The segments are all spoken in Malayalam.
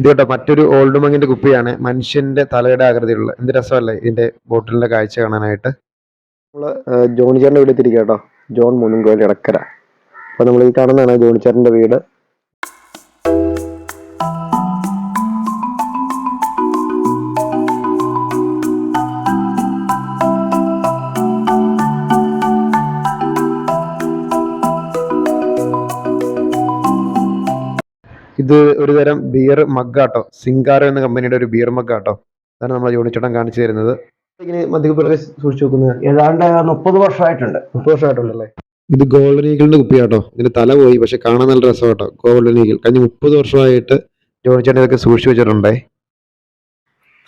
ഇത് കേട്ടോ മറ്റൊരു ഓൾഡ് മങ്ങിന്റെ കുപ്പിയാണ്. മനുഷ്യന്റെ തലയുടെ ആകൃതിയിലുള്ള. എന്ത് രസമല്ലേ ഇതിന്റെ ബോട്ടിലിന്റെ കാഴ്ച കാണാനായിട്ട്. നമ്മൾ ജോണി ചേട്ടന്റെ വീട് തിരികെ കേട്ടോ. ജോൺ മുനുങ്കോയിൽ ഇടക്കര അപ്പൊ നമ്മൾ ഈ കാണുന്നതാണ് ജോണി ചേട്ടന്റെ വീട്. ഇത് ഒരു തരം ബിയർ മഗ്ഗാട്ടോ സിംഗാരോ എന്ന കമ്പനിയുടെ ഒരു ബിയർ മഗ്ഗാട്ടോ അതാണ് നമ്മൾ ജോണിച്ചേട്ടൻ കാണിച്ചു തരുന്നത്. ഇങ്ങനെ മധ്യപ്രദേശ് സൂക്ഷിച്ചു വെക്കുന്നത് ഏതാണ്ട് മുപ്പത് വർഷമായിട്ടുണ്ട്. മുപ്പത് വർഷമായിട്ടുണ്ടല്ലേ? ഇത് ഗോൾഡൻ ഈഗിളിന്റെ കുപ്പിയാട്ടോ. ഇതിന്റെ തല പോയി പക്ഷെ കാണാൻ നല്ല രസമാട്ടോ ഗോൾഡൻ ഈഗിൾ കഴിഞ്ഞ മുപ്പത് വർഷമായിട്ട് ജോണിച്ചേട്ടൻ ഇതൊക്കെ സൂക്ഷിച്ചു വെച്ചിട്ടുണ്ടേ.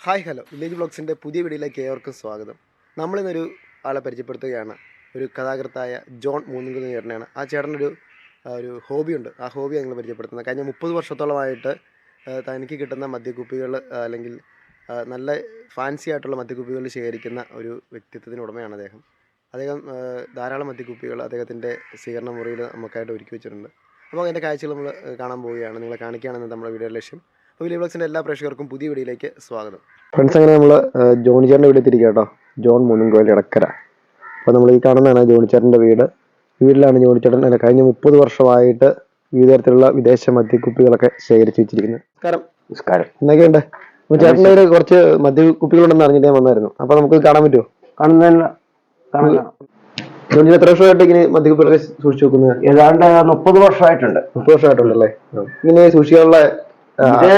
ഹായ് ഹലോ വില്ലേജ് ബ്ലോഗ്സിന്റെ പുതിയ വീഡിയോയിലേക്ക് ഏവർക്കും സ്വാഗതം. നമ്മളിന്നൊരു ആളെ പരിചയപ്പെടുത്തുകയാണ്. ഒരു കഥാകൃത്തായ ജോൺ മൂന്നുകുന്ന് ചേട്ടനാണ് ആ ചേട്ടനൊരു ഒരു ഹോബിയുണ്ട്. ആ ഹോബി ഞങ്ങൾ പരിചയപ്പെടുത്തുന്നത്. കഴിഞ്ഞ മുപ്പത് വർഷത്തോളമായിട്ട് തനിക്ക് കിട്ടുന്ന മദ്യക്കുപ്പികൾ അല്ലെങ്കിൽ നല്ല ഫാൻസി ആയിട്ടുള്ള മദ്യക്കുപ്പികൾ ശേഖരിക്കുന്ന ഒരു വ്യക്തിത്വത്തിന് ഉടമയാണ് അദ്ദേഹം. അദ്ദേഹം ധാരാളം മദ്യക്കുപ്പികൾ അദ്ദേഹത്തിന്റെ സ്വീകരണ മുറിയിൽ നമുക്കായിട്ട് ഒരുക്കി വെച്ചിട്ടുണ്ട്. അപ്പോൾ അതിന്റെ കാഴ്ചകൾ നമ്മൾ കാണാൻ പോവുകയാണ്. നിങ്ങളെ കാണിക്കുകയാണെന്ന് നമ്മുടെ വീഡിയോ ലക്ഷ്യം. അപ്പോൾ വിലി ബ്ലോഗ്സിന്റെ എല്ലാ പ്രേക്ഷകർക്കും പുതിയ വീഡിയോയിലേക്ക് സ്വാഗതം. ഫ്രണ്ട്സ് അങ്ങനെ നമ്മൾ ജോണി വീട് തിരികെ കേട്ടോ. ജോൺ മുനുങ്കോൽ ഇടക്കര അപ്പോൾ നമ്മൾ ഈ കാണുന്നതാണ് ജോണി ചേട്ടന്റെ വീട്. വീട്ടിലാണ് ജോലിച്ചേട്ടൻ ചേട്ടൻ. അല്ല കഴിഞ്ഞ മുപ്പത് വർഷമായിട്ട് വിവിധ തരത്തിലുള്ള വിദേശ മദ്യക്കുപ്പികളൊക്കെ ശേഖരിച്ചു വെച്ചിരിക്കുന്നത്. നമസ്കാരം. നമസ്കാരം. എന്തൊക്കെയുണ്ട്? ചേട്ടന്റെ കയ്യിൽ കുറച്ച് മദ്യക്കുപ്പികളുണ്ടെന്ന് അറിഞ്ഞിട്ട് ഞാൻ വന്നായിരുന്നു. അപ്പൊ നമുക്ക് കാണാൻ പറ്റുമോ? കാണുന്നില്ല. എത്ര വർഷമായിട്ട് ഇങ്ങനെ മദ്യക്കുപ്പികളൊക്കെ സൂക്ഷിച്ചു വെക്കുന്നത്? ഏതാണ്ട് മുപ്പത് വർഷമായിട്ടുണ്ട്. മുപ്പത് വർഷമായിട്ടുണ്ടല്ലേ? ഇങ്ങനെ സൂക്ഷിക്കാനുള്ള ഇത്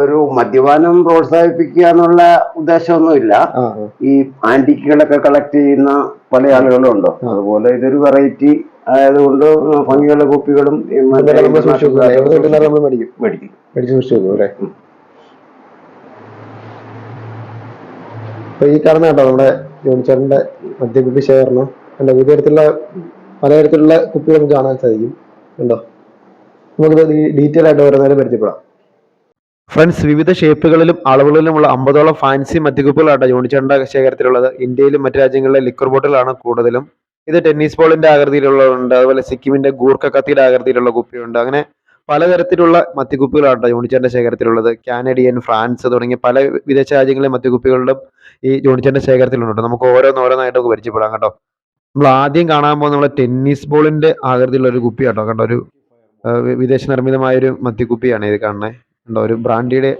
ഒരു മദ്യപാനം പ്രോത്സാഹിപ്പിക്കുക എന്നുള്ള ഉദ്ദേശമൊന്നുമില്ല. ഈ ആന്റിക്കുകളൊക്കെ കളക്ട് ചെയ്യുന്ന പല ആളുകളും ഉണ്ട് അതുപോലെ ഇതൊരു വെറൈറ്റി ആയതുകൊണ്ട് ഭംഗിയുള്ള കുപ്പികളും മേടിക്കും. ഈ കാണുന്ന കേട്ടോ നമ്മുടെ ജോണിച്ചേട്ടന്റെ മദ്യകുപ്പി ശേഖരണം? അല്ല തരത്തിലുള്ള പലതരത്തിലുള്ള കുപ്പികൾ നമുക്ക് കാണാൻ സാധിക്കും. കണ്ടോ? നമുക്ക് ഡീറ്റെയിൽ ആയിട്ട് ഓരോന്നേരം പരിചയപ്പെടാം. ഫ്രണ്ട്സ് വിവിധ ഷേപ്പുകളിലും അളവുകളിലുമുള്ള അമ്പതോളം ഫാൻസി മദ്യകുപ്പുകളാണ് ജോണിച്ചേട്ടന്റെ ശേഖരത്തിലുള്ളത്. ഇന്ത്യയിലും മറ്റു രാജ്യങ്ങളിലെ ലിക്വർ ബോട്ടിലാണ് കൂടുതലും. ഇത് ടെന്നീസ് ബോളിന്റെ ആകൃതിയിലുള്ളതുണ്ട്. അതുപോലെ സിക്കിമിന്റെ ഗൂർഖ കത്തിയുടെ ആകൃതിയിലുള്ള കുപ്പിയുണ്ട്. അങ്ങനെ പലതരത്തിലുള്ള മദ്യക്കുപ്പികളാണ് ജോണിച്ചേട്ടന്റെ ശേഖരത്തിലുള്ളത്. കാനഡിയൻ ഫ്രാൻസ് തുടങ്ങിയ പല വിദേശ രാജ്യങ്ങളിലെ മദ്യകുപ്പികളിലും ഈ ജോണിച്ചേട്ടന്റെ ശേഖരത്തിലുണ്ട്. നമുക്ക് ഓരോന്നോരോന്നായിട്ട് നമുക്ക് പരിചയപ്പെടാം കേട്ടോ. നമ്മൾ ആദ്യം കാണാൻ പോകുന്ന നമ്മളെ ടെന്നീസ് ബോളിന്റെ ആകൃതിയിലുള്ള ഒരു കുപ്പിയാണ് കേട്ടോ ഒരു വിദേശ നിർമ്മിതമായ ഒരു മദ്യക്കുപ്പിയാണ് ഇത് കാണുന്നത്. ഉണ്ടോ ഒരു ബ്രാൻഡിയുടെ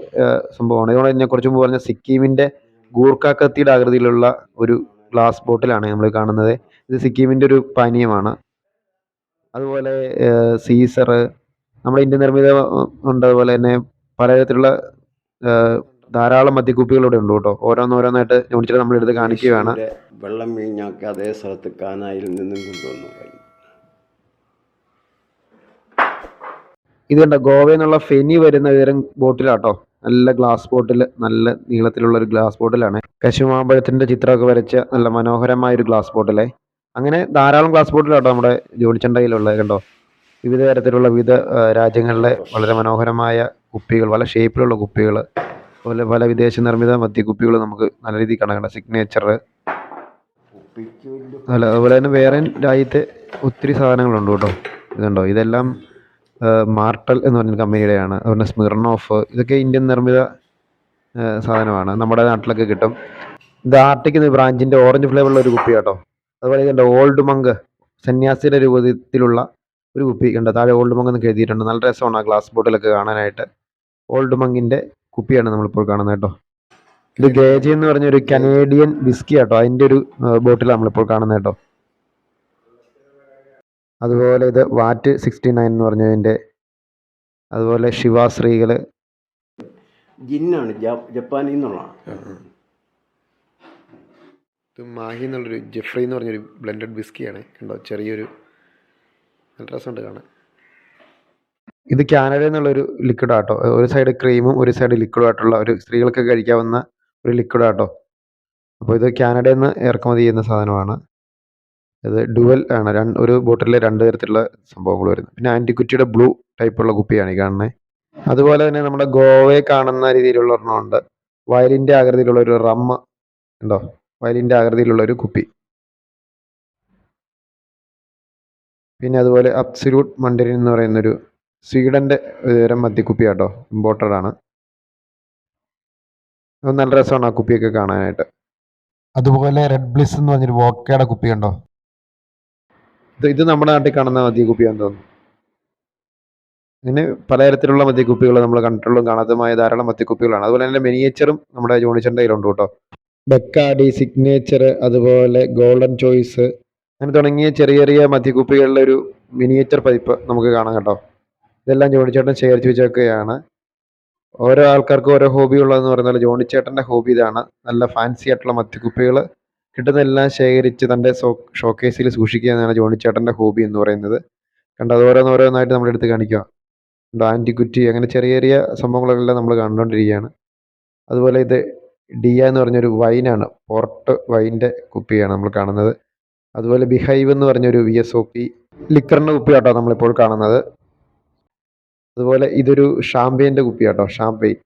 സംഭവമാണ്. ഇതോടെ ഞാൻ കുറച്ച് മുമ്പ് പറഞ്ഞ സിക്കിമിന്റെ ഗൂർഖ കത്തിയുടെ ആകൃതിയിലുള്ള ഒരു ഗ്ലാസ് ബോട്ടിലാണ് നമ്മൾ കാണുന്നത്. ഇത് സിക്കിമിന്റെ ഒരു പാനീയമാണ്. അതുപോലെ സീസർ നമ്മുടെ ഇന്ത്യ നിർമ്മിത ഉണ്ട് അതുപോലെ തന്നെ പലതരത്തിലുള്ള ധാരാളം മദ്യക്കുപ്പികൾ ഇവിടെ ഉണ്ട് കേട്ടോ. ഓരോന്നോരോന്നായിട്ട് എടുത്ത് കാണിക്കുകയാണ്. വെള്ളം വീഞ്ഞാക്കി അതേ സ്ഥലത്ത് കാനായിൽ നിന്നും കൊണ്ടുവന്നു. ഇത് കണ്ട ഗോവയിൽ നിന്നുള്ള ഫെനി വരുന്ന തരം ബോട്ടിലാട്ടോ. നല്ല ഗ്ലാസ് ബോട്ടിൽ നല്ല നീളത്തിലുള്ള ഒരു ഗ്ലാസ് ബോട്ടിലാണ്. കശുമാമ്പഴത്തിന്റെ ചിത്രമൊക്കെ വരച്ച നല്ല മനോഹരമായ ഒരു ഗ്ലാസ് ബോട്ടിലെ. അങ്ങനെ ധാരാളം ഗ്ലാസ് ബോട്ടിലാട്ടോ നമ്മുടെ ജോലിച്ചണ്ടയിലുള്ളത് കണ്ടോ? വിവിധ തരത്തിലുള്ള വിവിധ രാജ്യങ്ങളിലെ വളരെ മനോഹരമായ കുപ്പികൾ പല ഷേപ്പിലുള്ള കുപ്പികൾ അതുപോലെ പല വിദേശ നിർമ്മിത മദ്യ കുപ്പികൾ നമുക്ക് നല്ല രീതിയിൽ കാണാം. കണ്ടോ? സിഗ്നേച്ചർ അല്ല അതുപോലെ തന്നെ വേറെ രാജ്യത്തെ ഒത്തിരി സാധനങ്ങളുണ്ട് കേട്ടോ. ഇതുണ്ടോ ഇതെല്ലാം മാർട്ടൽ എന്ന് പറഞ്ഞ കമ്പനിയുടെയാണ്. അതുപോലെ സ്മിർണോഫ് ഇതൊക്കെ ഇന്ത്യൻ നിർമ്മിത സാധനമാണ്. നമ്മുടെ നാട്ടിലൊക്കെ കിട്ടും. ഇത് ആർട്ടിക് എന്ന ബ്രാഞ്ചിന്റെ ഓറഞ്ച് ഫ്ലേവറുള്ള ഒരു കുപ്പി കേട്ടോ. അതുപോലെ ഇതിന്റെ ഓൾഡ് മങ്ക് സന്യാസിയുടെ രൂപത്തിലുള്ള ഒരു കുപ്പി കണ്ടോ? താഴെ ഓൾഡ് മങ്ക് എന്നൊക്കെ എഴുതിയിട്ടുണ്ട്. നല്ല രസമാണ് ആ ഗ്ലാസ് ബോട്ടിലൊക്കെ കാണാനായിട്ട്. ഓൾഡ് മങ്കിന്റെ കുപ്പിയാണ് നമ്മളിപ്പോൾ കാണുന്നത് കേട്ടോ. ഇത് ഗേജി എന്ന് പറഞ്ഞ ഒരു കനേഡിയൻ വിസ്കി കേട്ടോ അതിന്റെ ഒരു ബോട്ടിലാണ് നമ്മളിപ്പോൾ കാണുന്നത് കേട്ടോ. അതുപോലെ ഇത് വാറ്റ് സിക്സ്റ്റി നയൻ എന്ന് പറഞ്ഞതിന്റെ അതുപോലെ ശിവാശ്രീകൾ ജിന്നാണ് ജ- ജപ്പാനിൽ നിന്നുള്ളതാണ് ഇത് മാഹി എന്നുള്ളൊരു ജെഫ്രി എന്ന് പറഞ്ഞൊരു ബ്ലെൻഡഡ് വിസ്കിയാണ്. കണ്ടോ? ചെറിയൊരു നല്ല രസമുണ്ട് കാണാൻ. ഇത് കാനഡ എന്നുള്ളൊരു ലിക്വിഡ് ആട്ടോ. ഒരു സൈഡ് ക്രീമും ഒരു സൈഡ് ലിക്വിഡ് ആയിട്ടുള്ള ഒരു സ്ത്രീകൾക്ക് കഴിക്കാവുന്ന ഒരു ലിക്വിഡ് ആട്ടോ. അപ്പോൾ ഇത് കാനഡയിൽ നിന്ന് ഇറക്കുമതി ചെയ്യുന്ന സാധനമാണ്. ഇത് ഡുവൽ ആണ്. രണ്ട് ഒരു ബോട്ടിലിൽ രണ്ട് തരത്തിലുള്ള സംഭവങ്ങൾ വരുന്നത്. പിന്നെ ആന്റിക്വിറ്റിയുടെ ബ്ലൂ ടൈപ്പുള്ള കുപ്പിയാണ് ഈ കാണുന്നത് അതുപോലെ തന്നെ നമ്മുടെ ഗോവയെ കാണുന്ന രീതിയിലുള്ള ഒരെണ്ണമുണ്ട് വയലിന്റെ ആകൃതിയിലുള്ള ഒരു റമ്മ് ഉണ്ടോ? വയലിന്റെ ആകൃതിയിലുള്ള ഒരു കുപ്പി. പിന്നെ അതുപോലെ അബ്സല്യൂട്ട് മണ്ടരിൻ എന്ന് പറയുന്നൊരു സ്വീഡന്റെ ഒരു മദ്യക്കുപ്പി കേട്ടോ ഇമ്പോർട്ടഡ് ആണ്. നല്ല രസമാണ് ആ കുപ്പിയൊക്കെ കാണാനായിട്ട്. അതുപോലെ റെഡ് ബ്ലിസ് എന്ന് പറഞ്ഞൊരു വോക്കയുടെ കുപ്പി ഉണ്ടോ ഇത് നമ്മുടെ നാട്ടിൽ കാണുന്ന മദ്യക്കുപ്പിയാന്ന് തോന്നുന്നു. ഇങ്ങനെ പലതരത്തിലുള്ള മദ്യക്കുപ്പികൾ നമ്മൾ കണ്ടിട്ടുള്ളതും കാണാത്തതുമായ ധാരാളം മദ്യക്കുപ്പികളാണ്. അതുപോലെ തന്നെ മിനിയേച്ചറും നമ്മുടെ ജോണിച്ചന്റെ കയ്യിലുണ്ട് കേട്ടോ. ബെക്കാഡി സിഗ്നേച്ചർ അതുപോലെ ഗോൾഡൻ ചോയ്സ് അങ്ങനെ തുടങ്ങിയ ചെറിയ ചെറിയ മദ്യക്കുപ്പികളുടെ ഒരു മിനിയേച്ചർ പതിപ്പ് നമുക്ക് കാണാം കേട്ടോ. ഇതെല്ലാം ജോണിച്ചേട്ടൻ ശേഖരിച്ച് വെച്ചൊക്കെയാണ്. ഓരോ ആൾക്കാർക്കും ഓരോ ഹോബി ഉള്ളതെന്ന് പറയുന്നത് ജോണിച്ചേട്ടന്റെ ഹോബി ഇതാണ്. നല്ല ഫാൻസി ആയിട്ടുള്ള മദ്യക്കുപ്പികൾ കിട്ടുന്നതെല്ലാം ശേഖരിച്ച് തന്റെ ഷോ ഷോക്കേസിൽ സൂക്ഷിക്കുക എന്നാണ് ജോണിച്ചേട്ടന്റെ ഹോബി എന്ന് പറയുന്നത്. കണ്ടോ അത് ഓരോന്നോരോന്നായിട്ട് അടുത്ത് കാണിക്കുക. ഉണ്ടോ ആന്റിക്വിറ്റി അങ്ങനെ ചെറിയ ചെറിയ സംഭവങ്ങളെല്ലാം നമ്മൾ കണ്ടുകൊണ്ടിരിക്കുകയാണ്. അതുപോലെ ഇത് ഡിയ എന്ന് പറഞ്ഞൊരു വൈനാണ്. പോർട്ട് വൈന്റെ കുപ്പിയാണ് നമ്മൾ കാണുന്നത്. അതുപോലെ ബിഹൈവ് എന്ന് പറഞ്ഞൊരു വി എസ് ഒ പി ലിക്കറിന്റെ കുപ്പിയാട്ടോ നമ്മളിപ്പോൾ കാണുന്നത്. അതുപോലെ ഇതൊരു ഷാമ്പെയിന്റെ കുപ്പിയാട്ടോ ഷാമ്പയിൻ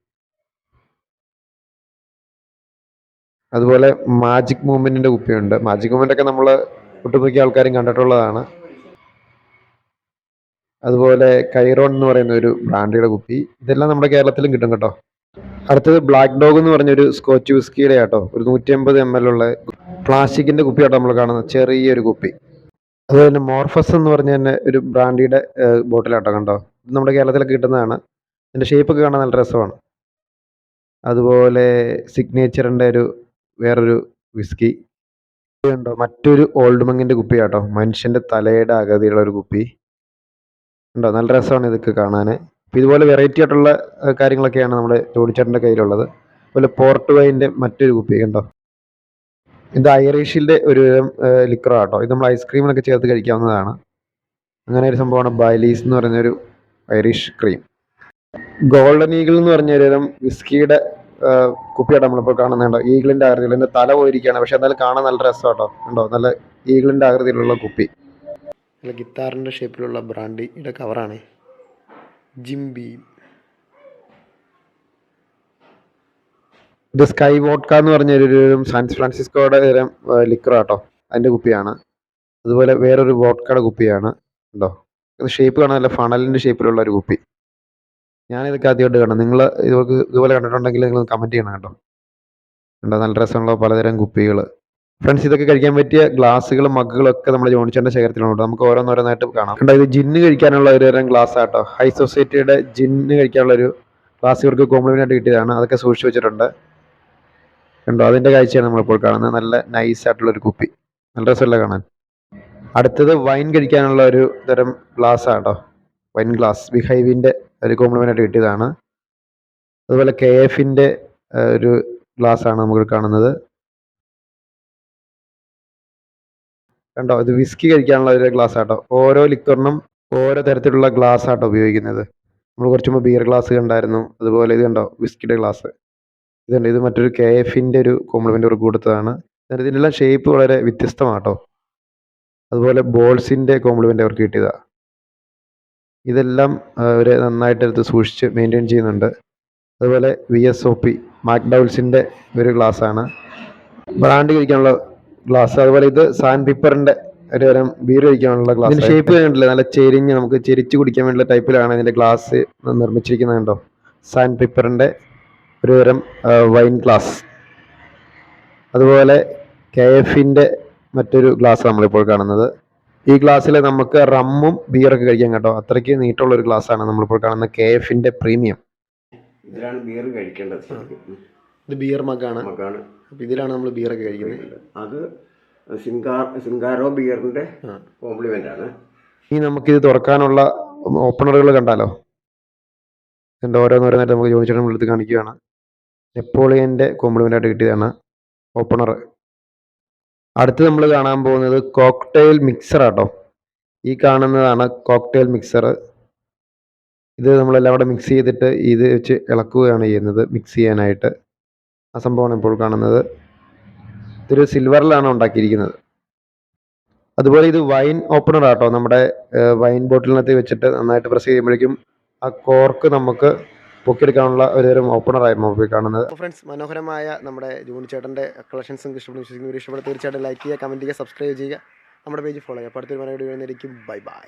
അതുപോലെ മാജിക് മൂവ്മെന്റിന്റെ കുപ്പിയുണ്ട്. മാജിക് മൂവ്മെന്റ് ഒക്കെ നമ്മൾ ഒട്ടുമിക്ക ആൾക്കാരും കണ്ടിട്ടുള്ളതാണ്. അതുപോലെ കൈറോൺ എന്ന് പറയുന്ന ഒരു ബ്രാൻഡിയുടെ കുപ്പി. ഇതെല്ലാം നമ്മുടെ കേരളത്തിലും കിട്ടും കേട്ടോ. അടുത്തത് ബ്ലാക്ക് ഡോഗ് എന്ന് പറഞ്ഞൊരു സ്കോച്ച് വിസ്കിയുടെ ആട്ടോ. ഒരു നൂറ്റി അമ്പത് എം എൽ ഉള്ള പ്ലാസ്റ്റിക്കിന്റെ കുപ്പിയാട്ടോ നമ്മൾ കാണുന്നത് ചെറിയൊരു കുപ്പി. അതുപോലെ തന്നെ മോർഫസ് എന്ന് പറഞ്ഞ തന്നെ ഒരു ബ്രാൻഡിയുടെ ബോട്ടിലാട്ടോ കണ്ടോ. ഇത് നമ്മുടെ കേരളത്തിലൊക്കെ കിട്ടുന്നതാണ്. ഇതിന്റെ ഷേപ്പ് ഒക്കെ കാണാൻ നല്ല രസമാണ്. അതുപോലെ സിഗ്നേച്ചറിന്റെ ഒരു വേറൊരു വിസ്കി ഉണ്ടോ? മറ്റൊരു ഓൾഡ് കുപ്പി കുപ്പിയാട്ടോ മനുഷ്യന്റെ തലയുടെ ആകൃതിയുള്ള ഒരു കുപ്പി. ഉണ്ടോ? നല്ല രസമാണ് ഇതൊക്കെ കാണാൻ അപ്പോൾ ഇതുപോലെ വെറൈറ്റി ആയിട്ടുള്ള കാര്യങ്ങളൊക്കെയാണ് നമ്മുടെ ജോഡിച്ചേട്ടന്റെ കയ്യിലുള്ളത്. അതുപോലെ പോർട്ട് വൈന്റെ മറ്റൊരു കുപ്പി കണ്ടോ? ഇത് ഐറിഷിന്റെ ഒരു ലിക്കറോ ആട്ടോ. ഇത് നമ്മൾ ഐസ്ക്രീമിനൊക്കെ ചേർത്ത് കഴിക്കാവുന്നതാണ്. അങ്ങനെ ഒരു സംഭവമാണ് ബൈലീസ് എന്ന് പറയുന്നൊരു ഐറിഷ് ക്രീം ഗോൾഡൻ ഈഗിൾ എന്ന് പറഞ്ഞ ഒരു വിസ്കിയുടെ കുപ്പിയാട്ടോ നമ്മളിപ്പോൾ കാണുന്നുണ്ടോ. ഈഗിളിന്റെ ആകൃതിയിൽ എന്റെ തല പോയിരിക്കുകയാണ്. പക്ഷെ എന്നാലും കാണാൻ നല്ല രസമാട്ടോ. ഉണ്ടോ നല്ല ഈഗിളിന്റെ ആകൃതിയിലുള്ള കുപ്പി. നല്ല ഗിത്താറിന്റെ ഷേപ്പിലുള്ള ബ്രാൻഡിയുടെ കവറാണ്. ജിംബി. ഇത് സ്കൈ വോട്ട്ക എന്ന് പറഞ്ഞ ഒരു സാൻ ഫ്രാൻസിസ്കോയുടെ തരം ലിക്വർ ആട്ടോ അതിന്റെ കുപ്പിയാണ്. അതുപോലെ വേറൊരു വോട്ട്കയുടെ കുപ്പിയാണ്. ഉണ്ടോ ഷേപ്പ് കാണാൻ നല്ല ഫണലിന്റെ ഷേപ്പിലുള്ള ഒരു കുപ്പി. ഞാനിതൊക്കെ ആദ്യമായിട്ട് കാണാം നിങ്ങൾ ഇതുപോലെ ഇതുപോലെ കണ്ടിട്ടുണ്ടെങ്കിൽ നിങ്ങൾ കമന്റ് ചെയ്യണം കേട്ടോ. ഉണ്ടോ നല്ല രസമുള്ള പലതരം കുപ്പികൾ ഫ്രണ്ട്സ് ഇതൊക്കെ കഴിക്കാൻ പറ്റിയ ഗ്ലാസ്സുകളും മഗ്ഗുകളും ഒക്കെ നമ്മുടെ ജോണിച്ചന്റെ ശേഖരത്തിലുണ്ട് നമുക്ക് ഓരോന്നോരോന്നായിട്ട് കാണാം. കണ്ടോ? ഇത് ജിന്ന് കഴിക്കാനുള്ള ഒരു തരം ഗ്ലാസ് ആട്ടോ ഹൈ സൊസൈറ്റിയുടെ ജിന്ന് കഴിക്കാനുള്ള ഒരു ഗ്ലാസ് ഇവർക്ക് കോംപ്ലിമെന്റ് ആയിട്ട് കിട്ടിയതാണ്. അതൊക്കെ സൂക്ഷിച്ചു വെച്ചിട്ടുണ്ട്. കണ്ടോ? അതിന്റെ കാഴ്ചയാണ് നമ്മളിപ്പോൾ കാണുന്നത്. നല്ല നൈസ് ആയിട്ടുള്ള ഒരു കുപ്പി. നല്ല രസമല്ല കാണാൻ? അടുത്തത് വൈൻ കഴിക്കാനുള്ള ഒരു തരം ഗ്ലാസ് ആട്ടോ വൈൻ ഗ്ലാസ് ബിഹൈവിന്റെ ഒരു കോംപ്ലിമെന്റ് ആയിട്ട് കിട്ടിയതാണ്. അതുപോലെ കെ എഫിന്റെ ഒരു ഗ്ലാസ് ആണ് നമുക്ക് കാണുന്നത്. കണ്ടോ? ഇത് വിസ്കി കഴിക്കാനുള്ള ഒരു ഗ്ലാസ് ആട്ടോ. ഓരോ ലിക്വറിനും ഓരോ തരത്തിലുള്ള ഗ്ലാസ് ആട്ടോ ഉപയോഗിക്കുന്നത്. നമ്മൾ കുറച്ച് മുമ്പ് ബിയർ ഗ്ലാസ് കണ്ടായിരുന്നു. അതുപോലെ ഇത് കണ്ടോ? വിസ്കിയുടെ ഗ്ലാസ് ഇതുണ്ട്. ഇത് മറ്റൊരു കെ എഫിന്റെ ഒരു കോംപ്ലിമെന്റ് കുറച്ച് കൊടുത്തതാണ്. ഇതിന്റെ ഇതിനെല്ലാം ഷേപ്പ് വളരെ വ്യത്യസ്തമാട്ടോ. അതുപോലെ ബോൾസിന്റെ കോംപ്ലിമെന്റ് അവർക്ക് കിട്ടിയതാണ് ഇതെല്ലാം അവർ നന്നായിട്ട് എടുത്ത് സൂക്ഷിച്ച് മെയിന്റെയിൻ ചെയ്യുന്നുണ്ട്. അതുപോലെ വി എസ് ഒ പി മാക്ഡൗൾസിന്റെ ഒരു ഗ്ലാസ്സാണ്. ആണ് ബ്രാൻഡ് കഴിക്കാനുള്ള ഗ്ലാസ് അതുപോലെ ഇത് സാൻ പിപ്പറിന്റെ ഒരു തരം ബീർ കഴിക്കാനുള്ള ഗ്ലാസ് ഷേപ്പ് കണ്ടില്ലേ നല്ല ചെരിഞ്ഞ് നമുക്ക് ചെരിച്ച് കുടിക്കാൻ വേണ്ടിയുള്ള ടൈപ്പിലാണ് ഇതിന്റെ ഗ്ലാസ് നിർമ്മിച്ചിരിക്കുന്നത് കണ്ടോ? സാൻ പിപ്പറിന്റെ ഒരു തരം വൈൻ ഗ്ലാസ്. അതുപോലെ കെ എഫിന്റെ മറ്റൊരു ഗ്ലാസ് നമ്മളിപ്പോൾ കാണുന്നത്. ഈ ഗ്ലാസ്സിൽ നമുക്ക് റമ്മും ബിയറൊക്കെ കഴിക്കാം കേട്ടോ. അത്രയ്ക്ക് നീട്ടുള്ള ഒരു ഗ്ലാസ് ആണ് നമ്മളിപ്പോൾ കാണുന്ന കെ എഫിന്റെ പ്രീമിയം. ഇതിലാണ് ബിയർ കഴിക്കേണ്ടത് ഇത് ബിയർ മഗ്ഗാണ് നമുക്കാണ് അപ്പോൾ ഇതിലാണ് നമ്മൾ ബിയറൊക്കെ കഴിക്കുന്നത്. അത് സിംഗാർ സിംഗാരോ ബിയറിന്റെ കോംപ്ലിമെന്റ് ആണ്. ഇനി നമുക്കിത് തുറക്കാനുള്ള ഓപ്പണറുകൾ കണ്ടാലോ? ഇതിന്റെ ഓരോന്നോരോന്നായിട്ട് നമുക്ക് ജോലിച്ചേട്ടൻ എടുത്ത് കാണിക്കുകയാണ്. നെപ്പോളിയന്റെ കോംപ്ലിമെന്റ് ആയിട്ട് കിട്ടിയതാണ് ഓപ്പണർ അടുത്ത് നമ്മൾ കാണാൻ പോകുന്നത് കോക്ടെയിൽ മിക്സർ ആട്ടോ. ഈ കാണുന്നതാണ് കോക്ടെയിൽ മിക്സർ ഇത് നമ്മളെല്ലാം കൂടെ മിക്സ് ചെയ്തിട്ട് ഇത് വെച്ച് ഇളക്കുകയാണ് ചെയ്യുന്നത് മിക്സ് ചെയ്യാനായിട്ട്. ആ സംഭവമാണ് ഇപ്പോൾ കാണുന്നത്. ഇതൊരു സിൽവറിലാണ് ഉണ്ടാക്കിയിരിക്കുന്നത്. അതുപോലെ ഇത് വൈൻ ഓപ്പണർ ആട്ടോ. നമ്മുടെ വൈൻ ബോട്ടിലിനകത്ത് വെച്ചിട്ട് നന്നായിട്ട് പ്രസ് ചെയ്യുമ്പോഴേക്കും ആ കോർക്ക് നമുക്ക് പൊക്കിയെടുക്കാനുള്ള ഒരു ഓപ്പണറായി മൊബൈൽ കാണുന്നത്. ഫ്രണ്ട്സ് മനോഹരമായ നമ്മുടെ ജൂൺ ചേട്ടന്റെ കളക്ഷൻസും ഇഷ്ടപ്പെടുന്നു വിശ്വസിക്കുന്നു വീഡിയോ ഇഷ്ടപ്പെടുന്ന തീർച്ചയായിട്ടും ലൈക്ക് ചെയ്യുക കമന്റ് ചെയ്യുക സബ്സ്ക്രൈബ് ചെയ്യുക. നമ്മുടെ പേജ് ഫോളോ ചെയ്യുക. അപ്പോൾ അടുത്തൊരു മറുപടി വരുന്നതായിരിക്കും. Bye bye